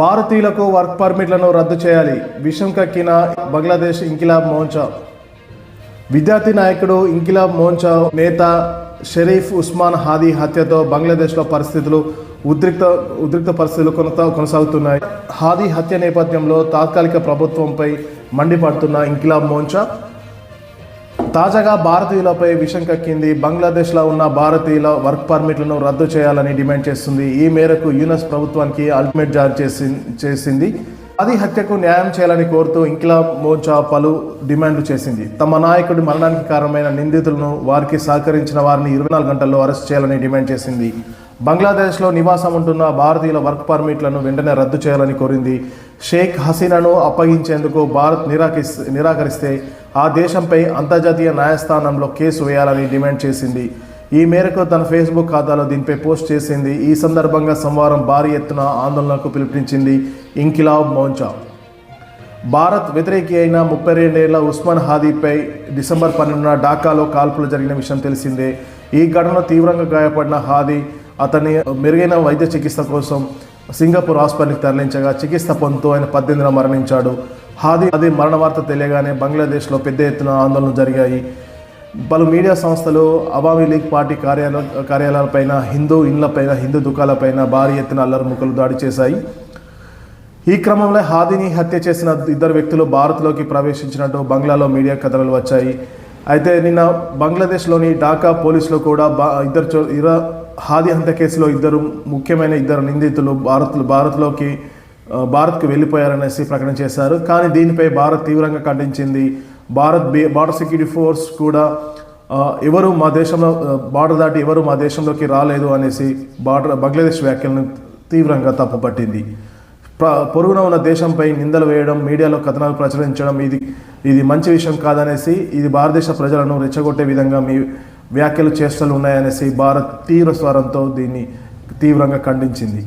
భారతీయులకు వర్క్ పర్మిట్లను రద్దు చేయాలి. విషం కక్కిన బంగ్లాదేశ్ ఇంకిలాబ్ మోన్చా విద్యార్థి నాయకుడు ఇంకిలాబ్ మోన్చా నేత షరీఫ్ ఉస్మాన్ హాదీ హత్యతో బంగ్లాదేశ్లో పరిస్థితులు ఉద్రిక్త ఉద్రిక్త పరిస్థితులు కొనసా కొనసాగుతున్నాయి. హాదీ హత్య నేపథ్యంలో తాత్కాలిక ప్రభుత్వంపై మండిపడుతున్న ఇంకిలాబ్ మోన్చా తాజాగా భారతీయులపై విషం కక్కింది. బంగ్లాదేశ్లో ఉన్న భారతీయుల వర్క్ పర్మిట్లను రద్దు చేయాలని డిమాండ్ చేస్తుంది. ఈ మేరకు యునెస్ ప్రభుత్వానికి అల్టిమేట్ జారీ చేసి చేసింది. అది హత్యకు న్యాయం చేయాలని కోరుతూ ఇంకిలాబ్ మోర్చా పలు డిమాండ్లు చేసింది. తమ నాయకుడి మరణానికి కారణమైన నిందితులను వారికి సహకరించిన వారిని ఇరవై నాలుగు గంటల్లో అరెస్ట్ చేయాలని డిమాండ్ చేసింది. బంగ్లాదేశ్లో నివాసం ఉంటున్న భారతీయుల వర్క్ పర్మిట్లను వెంటనే రద్దు చేయాలని కోరింది. షేక్ హసీనాను అప్పగించేందుకు భారత్ నిరాకరిస్ నిరాకరిస్తే ఆ దేశంపై అంతర్జాతీయ న్యాయస్థానంలో కేసు వేయాలని డిమాండ్ చేసింది. ఈ మేరకు తన ఫేస్బుక్ ఖాతాలో దీనిపై పోస్ట్ చేసింది. ఈ సందర్భంగా సోమవారం భారీ ఎత్తున ఆందోళనకు పిలుపునిచ్చింది ఇంకిలాబ్ మోంచా. భారత్ వ్యతిరేకి అయిన ముప్పై రెండేళ్ళ ఉస్మాన్ హాదీపై డిసెంబర్ పన్నెండున ఢాకాలో కాల్పులు జరిగిన విషయం తెలిసిందే. ఈ ఘటనలో తీవ్రంగా గాయపడిన హాదీ అతన్ని మెరుగైన వైద్య చికిత్స కోసం సింగపూర్ హాస్పిటల్కి తరలించగా చికిత్స పొందుతూ ఆయన పద్దెనిమిదిన మరణించాడు. హాదీ అది మరణ వార్త తెలియగానే బంగ్లాదేశ్లో పెద్ద ఎత్తున ఆందోళనలు జరిగాయి. పలు మీడియా సంస్థలు అవామీ లీగ్ పార్టీ కార్యాలయ కార్యాలయాలపైన హిందూ ఇండ్లపైన హిందూ దుకాణాలపైన భారీ ఎత్తున అల్లరిముక్కలు దాడి చేశాయి. ఈ క్రమంలో హాదీని హత్య చేసిన ఇద్దరు వ్యక్తులు భారత్లోకి ప్రవేశించినట్టు బంగ్లాలో మీడియా కథనాలు వచ్చాయి. అయితే నిన్న బంగ్లాదేశ్లోని ఢాకా పోలీసులు కూడా బా ఇద్దరు చో- ఇర హాది హత్య కేసులో ఇద్దరు ముఖ్యమైన ఇద్దరు నిందితులు భారత్ భారత్లోకి భారత్కు వెళ్ళిపోయారనేసి ప్రకటన చేశారు. కానీ దీనిపై భారత్ తీవ్రంగా ఖండించింది. Bharat B border security force కూడా ఎవరు మా దేశంలో బార్డర్ దాటి ఎవరు మా దేశంలోకి రాలేదు అనేసి బార్డర్ బంగ్లాదేశ్ వ్యాఖ్యలను తీవ్రంగా తప్పుపట్టింది. ప్ర పొరుగున ఉన్న దేశంపై నిందలు వేయడం మీడియాలో కథనాలు ప్రచురించడం ఇది ఇది మంచి విషయం కాదనేసి ఇది భారతదేశ ప్రజలను రెచ్చగొట్టే విధంగా మీ వ్యాఖ్యలు చేష్టలు ఉన్నాయనేసి భారత్ తీవ్ర స్వరంతో దీన్ని తీవ్రంగా ఖండించింది.